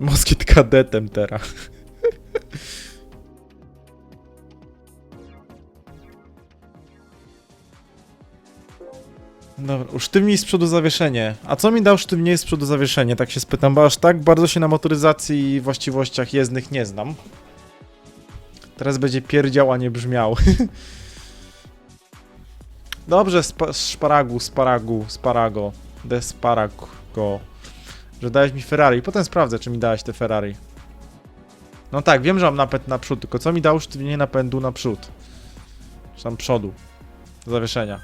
Moskiet kadetem teraz. Dobra, usztywniej z przodu zawieszenie. A co mi dał sztywniej z przodu zawieszenie? Tak się spytam, bo aż tak bardzo się na motoryzacji i właściwościach jezdnych nie znam. Teraz będzie pierdział, a nie brzmiał. Dobrze, spa szparagu, sparagu, sparago, desparago. Że dałeś mi Ferrari. Potem sprawdzę, czy mi dałeś te Ferrari. No tak, wiem, że mam napęd naprzód, tylko co mi dał sztywnienie napędu naprzód? Czy tam przodu? Zawieszenia.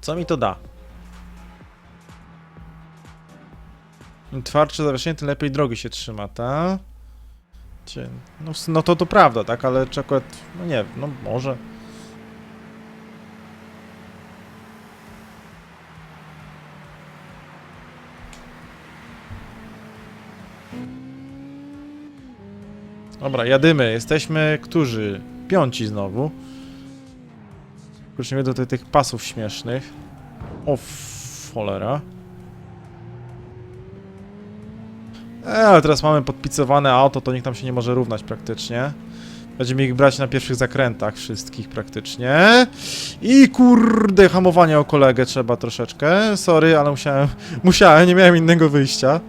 Co mi to da? Im twardsze zawieszenie, tym lepiej drogi się trzyma, ta? No, no to to prawda, tak? Ale czy akurat, no nie, no może. Dobra, jadymy. Jesteśmy którzy? Piąci znowu. Do ty- tych pasów śmiesznych. O, cholera. E, ale teraz mamy podpicowane auto, to nikt tam się nie może równać praktycznie. Będziemy ich brać na pierwszych zakrętach wszystkich praktycznie. I kurde, hamowanie o kolegę trzeba troszeczkę. Sorry, ale musiałem, musiałem, nie miałem innego wyjścia.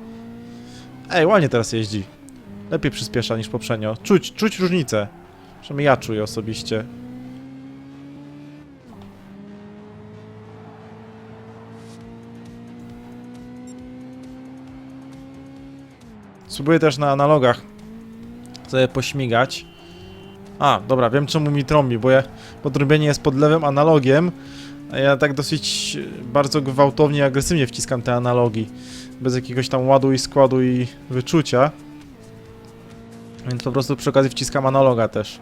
Ej, ładnie teraz jeździ. Lepiej przyspiesza niż poprzednio. Czuć, czuć różnicę. Przynajmniej ja czuję osobiście. Spróbuję też na analogach sobie pośmigać. A, dobra, wiem czemu mi trąbi, bo ja, bo trąbienie jest pod lewym analogiem, a ja tak dosyć bardzo gwałtownie i agresywnie wciskam te analogi. Bez jakiegoś tam ładu i składu i wyczucia. Więc po prostu przy okazji wciskam analoga też.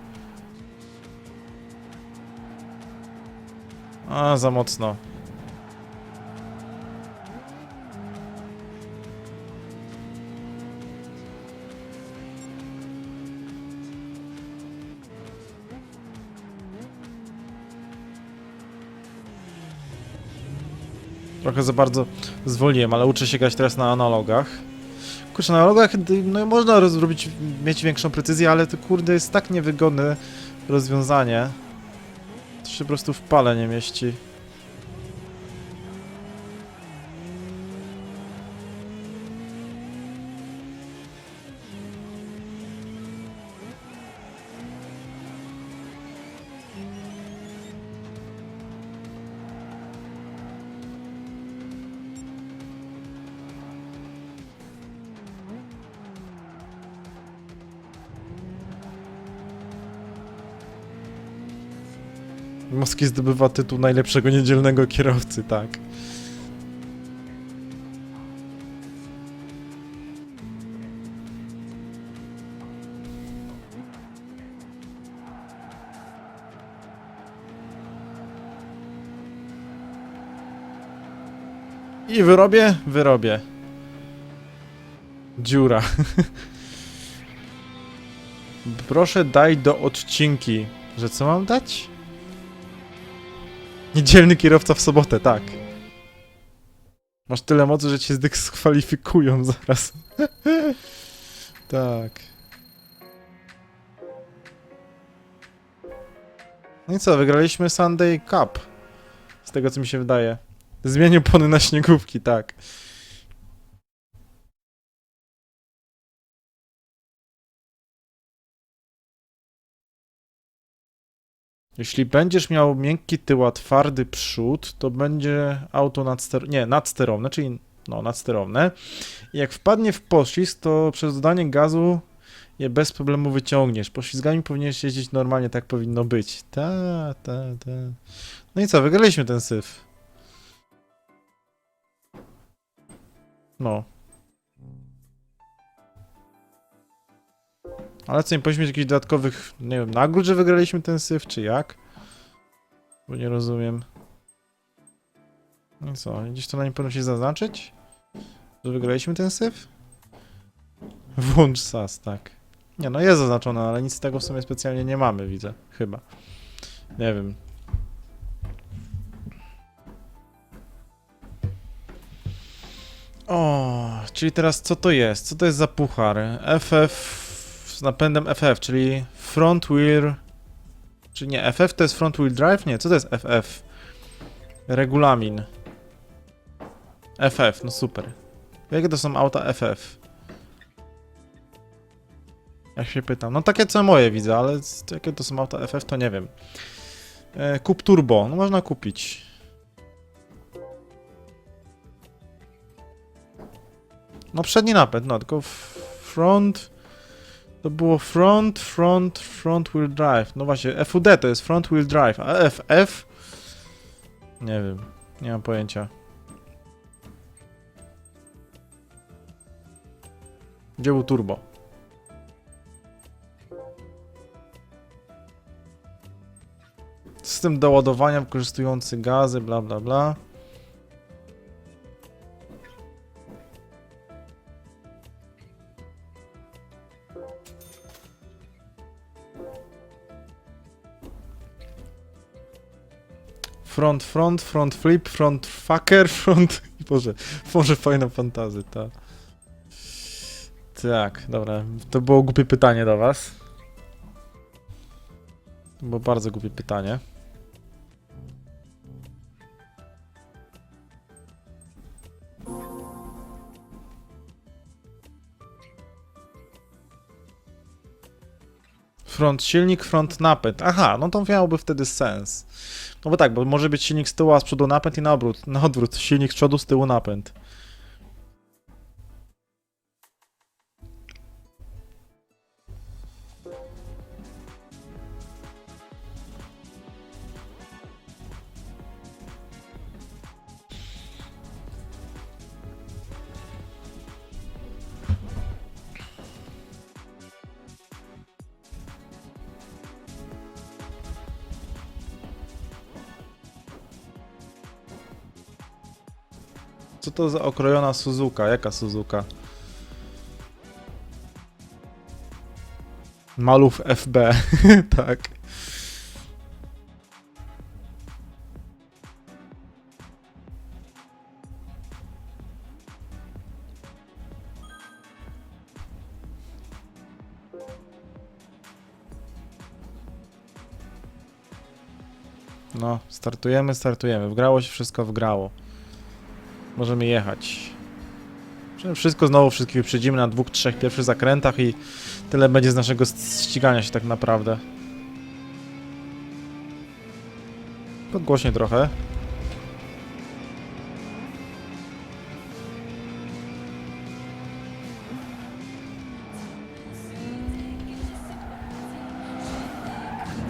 A, za mocno. Trochę za bardzo zwolniłem, ale uczę się grać teraz na analogach. Kurczę, na analogach no, można zrobić, mieć większą precyzję, ale to kurde jest tak niewygodne rozwiązanie. To się po prostu w pale nie mieści. Moski zdobywa tytuł najlepszego niedzielnego kierowcy, tak. I wyrobię? Wyrobię. Dziura. Proszę daj do odcinki. Że co mam dać? Niedzielny kierowca w sobotę, tak. Masz tyle mocy, że cię zdyskwalifikują zaraz. tak. No i co, wygraliśmy Sunday Cup. Z tego co mi się wydaje. Zmienił pony na śniegówki, tak. Jeśli będziesz miał miękki tył, a twardy przód, to będzie auto nadster... nie, nadsterowne, czyli no, nadsterowne. I jak wpadnie w poślizg, to przez dodanie gazu je bez problemu wyciągniesz. Poślizgami powinieneś jeździć normalnie, tak powinno być. Ta, ta, ta. No i co, wygraliśmy ten syf. No. Ale co, nie powinniśmy jakichś dodatkowych, nie wiem, nagród, że wygraliśmy ten syf, czy jak? Bo nie rozumiem. No co, gdzieś to na nim powinno się zaznaczyć? Że wygraliśmy ten syf? Włącz SAS, tak. Nie, no jest zaznaczone, ale nic z tego w sumie specjalnie nie mamy, widzę. Chyba. Nie wiem. O, czyli teraz co to jest? Co to jest za puchar? FF z napędem FF, czyli front wheel... Czy nie, FF to jest front wheel drive? Nie, co to jest FF? Regulamin. FF, no super. Jakie to są auta FF? Jak się pytam. No takie co moje widzę, ale jakie to są auta FF to nie wiem. E, kup turbo, no można kupić. No przedni napęd, no tylko front... To było front, front, front wheel drive. No właśnie, FUD to jest front wheel drive, a FF... Nie wiem, nie mam pojęcia. Gdzie był turbo? System doładowania wykorzystujący gazy, bla bla bla. Front, front, front flip, front fucker, front... Boże, może fajna fantazy, ta. Tak, dobra. To było głupie pytanie do was. To było bardzo głupie pytanie. Front silnik, front napęd. Aha, no to miałoby wtedy sens. No bo tak, bo może być silnik z tyłu, a z przodu napęd i na odwrót. Na odwrót, silnik z przodu, z tyłu napęd. To za okrojona Suzuka? Jaka Suzuka? Malów FB, tak. No, startujemy, startujemy. Wgrało się wszystko, wgrało. Możemy jechać. Wszystko znowu wszystkich wyprzedzimy na dwóch, trzech pierwszych zakrętach i tyle będzie z naszego ścigania się tak naprawdę. Podgłośnie trochę.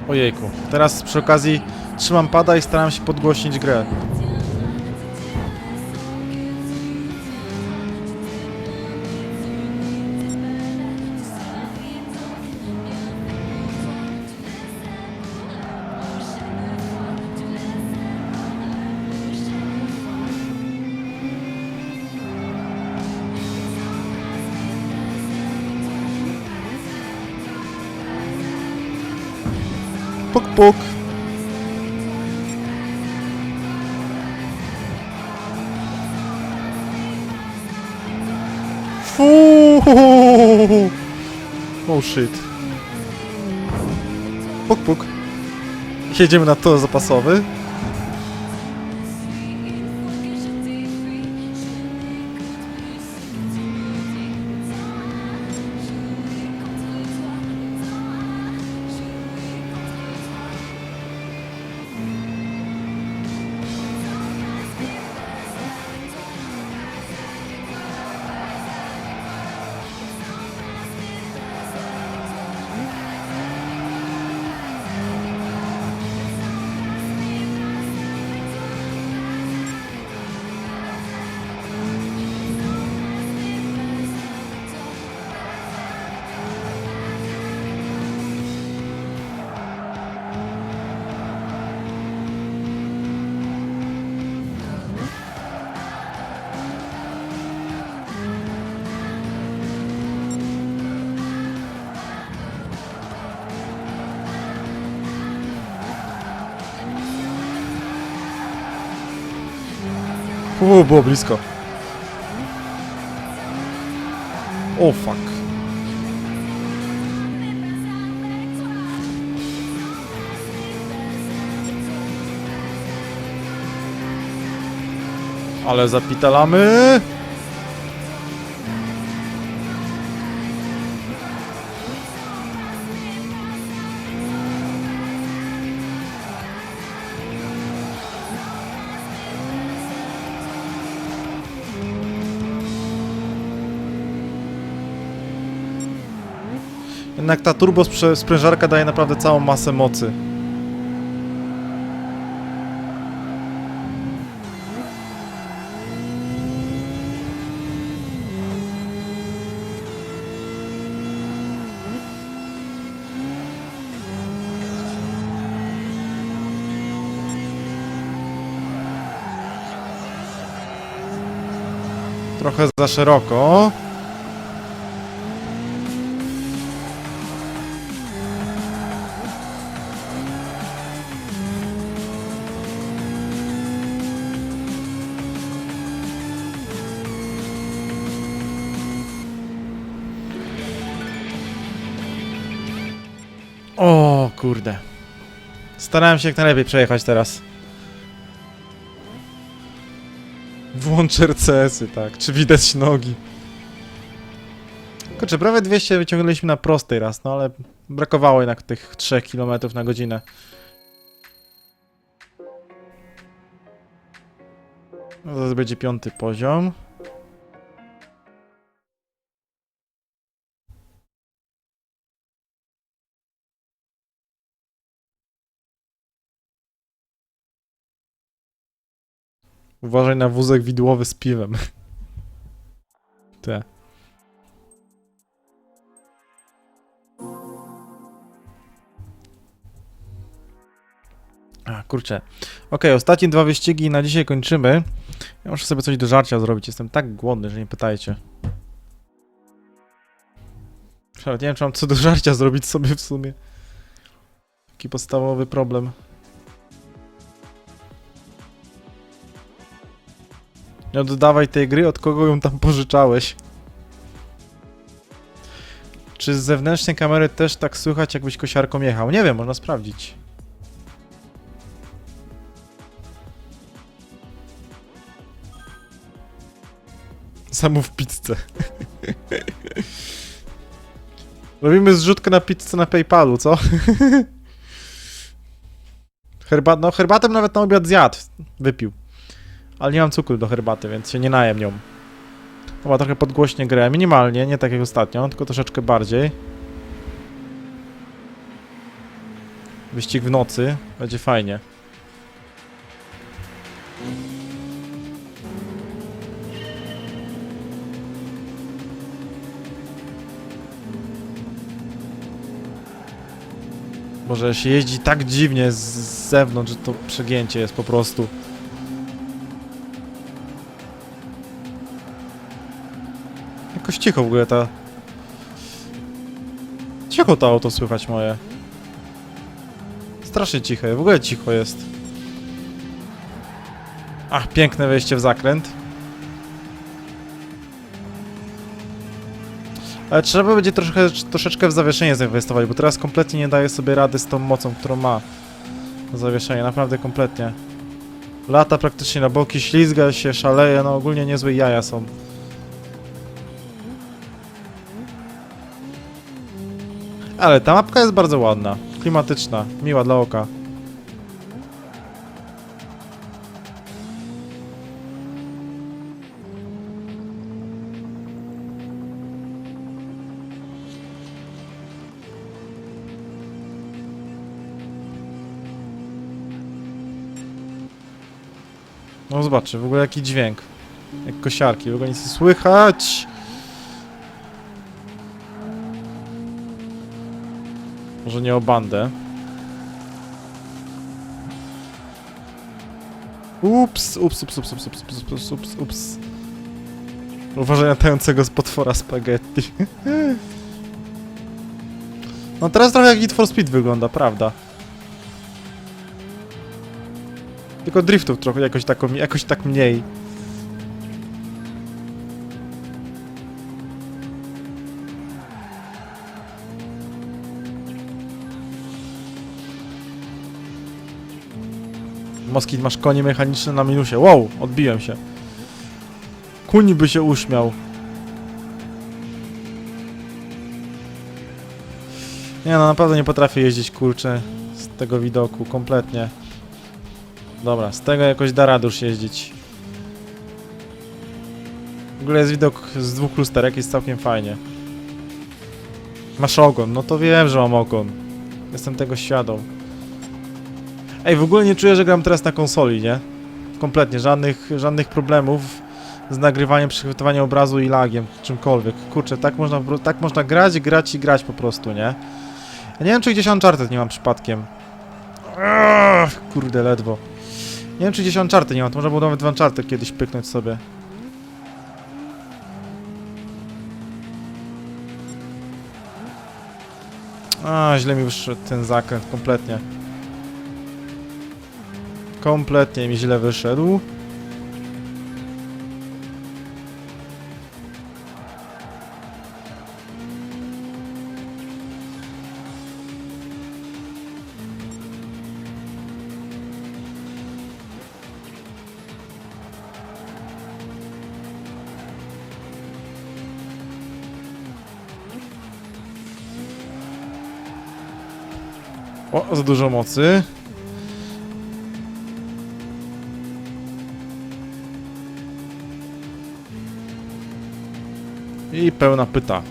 Ojejku, teraz przy okazji trzymam pada i staram się podgłośnić grę. Shit. Puk, puk. Jedziemy na tor zapasowy. Uuu, było blisko. O oh, fuck. Ale zapitalamy. Jednak ta turbo sprężarka daje naprawdę całą masę mocy. Trochę za szeroko. O kurde. Starałem się jak najlepiej przejechać teraz. Włącz RCS-y, tak. Czy widać nogi? Kurczę, prawie 200 wyciągnęliśmy na prostej raz, no ale brakowało jednak tych 3 km na godzinę. No to będzie piąty poziom. Uważaj na wózek widłowy z piwem. Te. A, kurczę. Okej, ostatnie dwa wyścigi na dzisiaj kończymy. Ja muszę sobie coś do żarcia zrobić. Jestem tak głodny, że nie pytajcie. Nawet nie wiem, czy mam co do żarcia zrobić sobie w sumie. Taki podstawowy problem. Nie oddawaj tej gry, od kogo ją tam pożyczałeś. Czy z zewnętrznej kamery też tak słychać, jakbyś kosiarką jechał? Nie wiem, można sprawdzić. Zamów pizzę. Robimy zrzutkę na pizzę na Paypalu, co? Herba no, herbatę nawet na obiad zjadł. Wypił. Ale nie mam cukru do herbaty, więc się nie najem nią. Chyba trochę podgłośnie grę, minimalnie, nie tak jak ostatnio, tylko troszeczkę bardziej. Wyścig w nocy, będzie fajnie. Może się jeździ tak dziwnie z zewnątrz, że to przegięcie jest po prostu. Jakoś cicho w ogóle ta... Cicho to auto słychać moje. Strasznie ciche, w ogóle cicho jest. Ach, piękne wejście w zakręt. Ale trzeba będzie troszkę, troszeczkę w zawieszenie zainwestować, bo teraz kompletnie nie daje sobie rady z tą mocą, którą ma. Zawieszenie, naprawdę kompletnie. Lata praktycznie na boki, ślizga się, szaleje, no ogólnie niezłe jaja są. Ale ta mapka jest bardzo ładna, klimatyczna, miła dla oka. No zobaczcie, w ogóle jaki dźwięk. Jak kosiarki, w ogóle nic nie słychać. Może nie o bandę. Ups, ups, ups, ups, ups, ups, ups, ups, ups, ups. Uważaj na tającego z potwora spaghetti. No teraz trochę jak Need for Speed wygląda, prawda? Tylko driftów trochę jakoś, taką, jakoś tak mniej. Moskit, masz konie mechaniczne na minusie. Wow, odbiłem się. Kuń by się uśmiał. Nie no, naprawdę nie potrafię jeździć, kurczę, z tego widoku, kompletnie. Dobra, z tego jakoś da już jeździć. W ogóle jest widok z dwóch lusterek, jest całkiem fajnie. Masz ogon, no to wiem, że mam ogon. Jestem tego świadom. Ej, w ogóle nie czuję, że gram teraz na konsoli, nie? Kompletnie, żadnych, żadnych problemów z nagrywaniem, przygotowaniem obrazu i lagiem, czymkolwiek. Kurczę, tak można, tak można grać, grać i grać po prostu, nie? Ja nie wiem, czy gdzieś Uncharted nie mam przypadkiem. Ach, kurde, ledwo. Nie wiem, czy gdzieś Uncharted nie mam, to można było nawet w Uncharted kiedyś pyknąć sobie. A, źle mi wyszedł ten zakręt, kompletnie. Kompletnie mi źle wyszedł. O, za dużo mocy. Pełna pyta.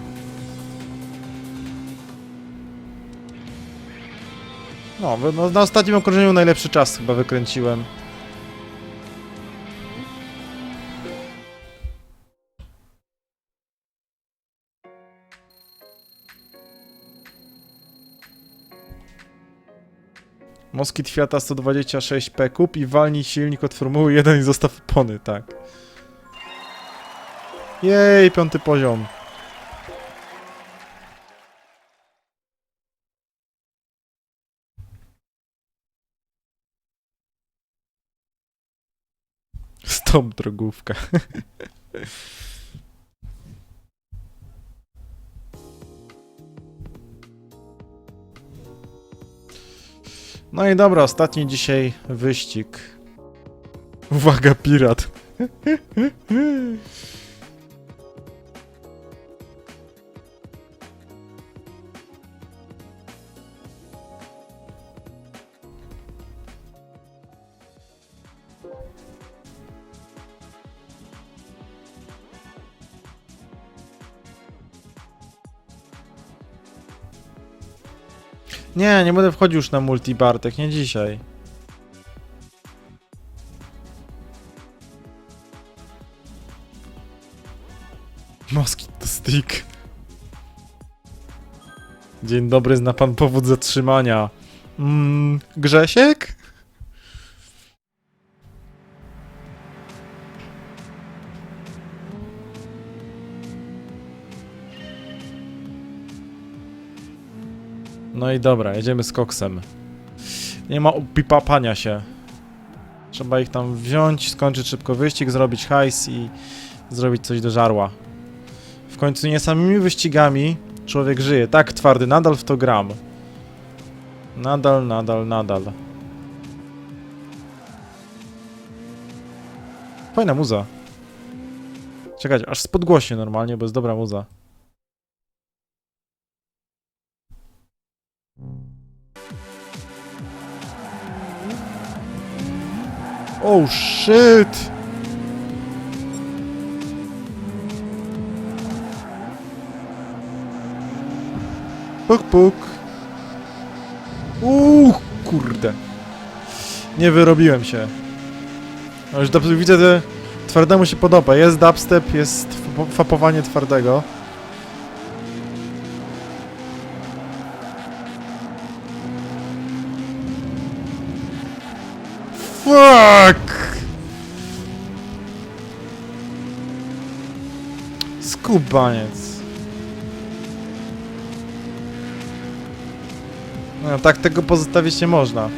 No, no, na ostatnim okrążeniu najlepszy czas chyba wykręciłem. Moskit Fiata 126P kup i walnij silnik od Formuły 1 i zostaw opony, tak. Jej, piąty poziom. Stop drogówka. No i dobra, ostatni dzisiaj wyścig. Uwaga, pirat. Nie, nie będę wchodził już na multi Bartek, nie dzisiaj. Moskit to stick. Dzień dobry, zna pan powód zatrzymania. Mm, Grzesiek? No i dobra, jedziemy z koksem. Nie ma upipapania się. Trzeba ich tam wziąć, skończyć szybko wyścig, zrobić hajs i zrobić coś do żarła. W końcu nie samymi wyścigami człowiek żyje. Tak, twardy, nadal w to gram. Nadal, nadal, nadal. Fajna muza. Czekać, aż spodgłośnie normalnie, bo jest dobra muza. Oh shit! Puk puk. Uuu, kurde. Nie wyrobiłem się. Już widzę, że twardemu się podoba. Jest dubstep, jest fapowanie twardego. Fuck! Skubaniec. No tak tego pozostawić nie można.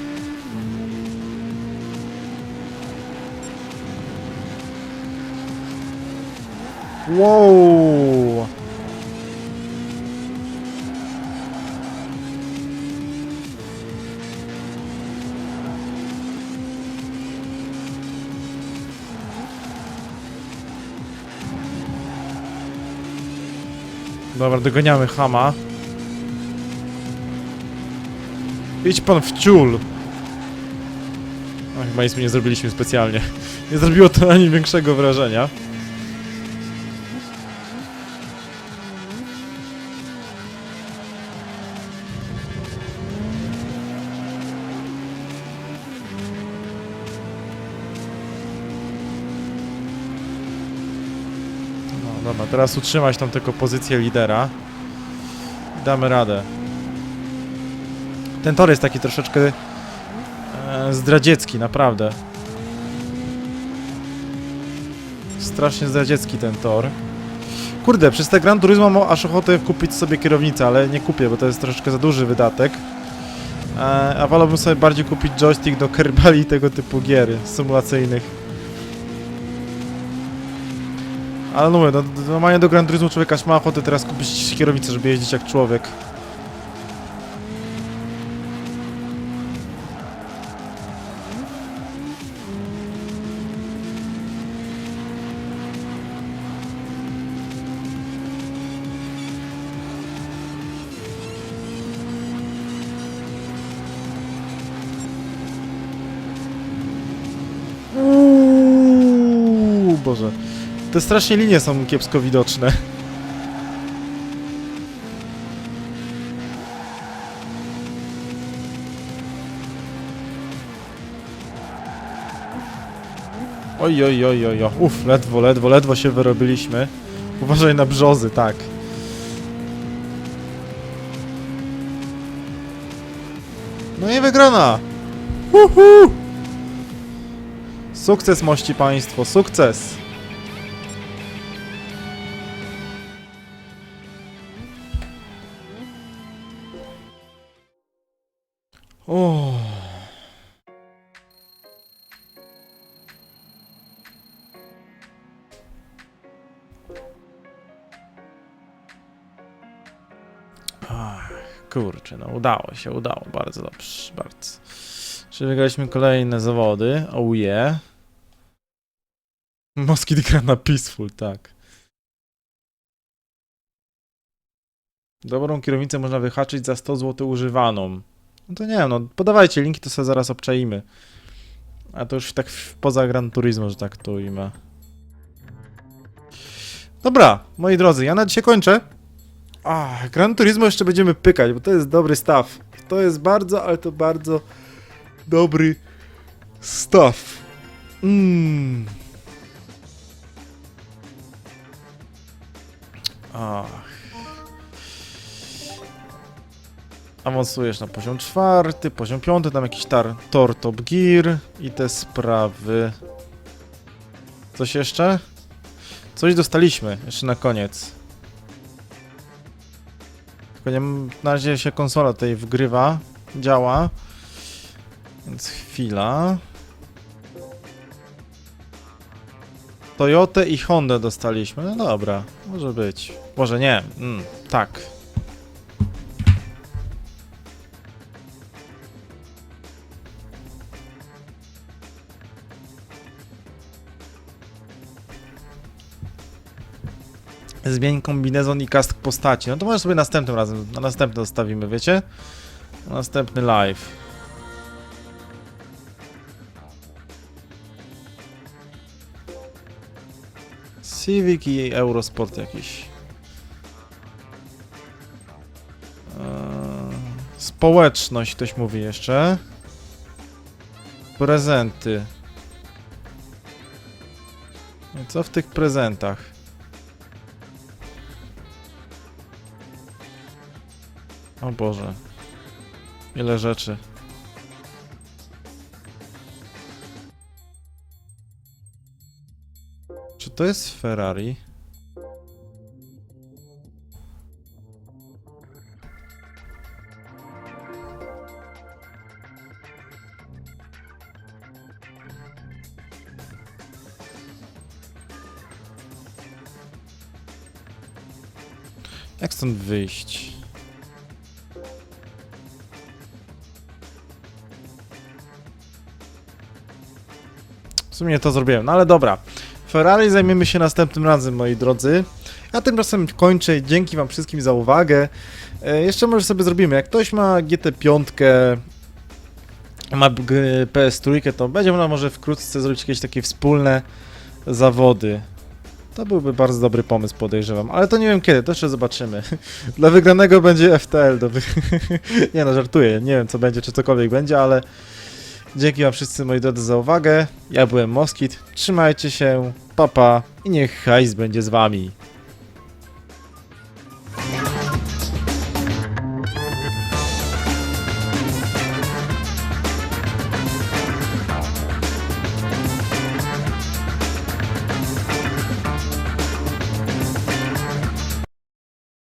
Wow! Dobra, dogoniamy Hama. Idź pan w ciul. No, chyba nic nie zrobiliśmy specjalnie. Nie zrobiło to ani większego wrażenia. Teraz utrzymać tam tylko pozycję lidera. Damy radę. Ten tor jest taki troszeczkę e, zdradziecki, naprawdę. Strasznie zdradziecki ten tor. Kurde, przez te Gran Turismo mam aż ochotę kupić sobie kierownicę, ale nie kupię, bo to jest troszeczkę za duży wydatek. E, a wolałbym sobie bardziej kupić joystick do Kerbali i tego typu gier symulacyjnych. Ale no mówię, no, normalnie do Gran Turismo człowiek aż ma ochotę teraz kupić kierownicę, żeby jeździć jak człowiek. Te strasznie linie są kiepsko widoczne. Oj, oj, oj, oj, oj. Ledwo, ledwo, ledwo się wyrobiliśmy. Uważaj na brzozy, tak. No i wygrana! Uhu! Sukces, mości państwo, sukces! Kurczę, no udało się, udało, bardzo dobrze, bardzo. Czyli wygraliśmy kolejne zawody, oh yeah. Moskit gra na Peaceful, tak. Dobrą kierownicę można wyhaczyć za 100 zł używaną. No to nie wiem, no podawajcie linki, to sobie zaraz obczaimy. A to już tak poza Gran Turismo, że tak to ujmę. Dobra, moi drodzy, ja na dzisiaj kończę. A, Gran Turismo jeszcze będziemy pykać, bo to jest dobry staw. To jest bardzo, ale to bardzo dobry staw. Mmm. Ach. Awansujesz na poziom czwarty, poziom piąty, tam jakiś tar, tor Top Gear i te sprawy. Coś jeszcze? Coś dostaliśmy, jeszcze na koniec. Tylko nie, na razie się konsola tutaj wgrywa, działa. Więc chwila. Toyotę i Hondę dostaliśmy. No dobra, może być. Może nie. Mm, tak. Zmień kombinezon i kask postaci. No to może sobie następnym razem, na następny zostawimy, wiecie? Na następny live. Civic i Eurosport jakiś. Eee, społeczność ktoś mówi jeszcze. Prezenty. I co w tych prezentach? O Boże. Ile rzeczy. Czy to jest Ferrari? Jak stąd wyjść? Sumie to zrobiłem, no ale dobra. Ferrari zajmiemy się następnym razem, moi drodzy. A tymczasem kończę. Dzięki wam wszystkim za uwagę. E, jeszcze może sobie zrobimy, jak ktoś ma GT5, ma g- PS3, to będzie można może wkrótce zrobić jakieś takie wspólne zawody. To byłby bardzo dobry pomysł, podejrzewam. Ale to nie wiem kiedy, to jeszcze zobaczymy. Dla wygranego będzie FTL. Do wy... nie no, żartuję. Nie wiem co będzie, czy cokolwiek będzie, ale dzięki wam wszyscy moi drodzy za uwagę. Ja byłem Moskit. Trzymajcie się, papa i niech hajs będzie z wami.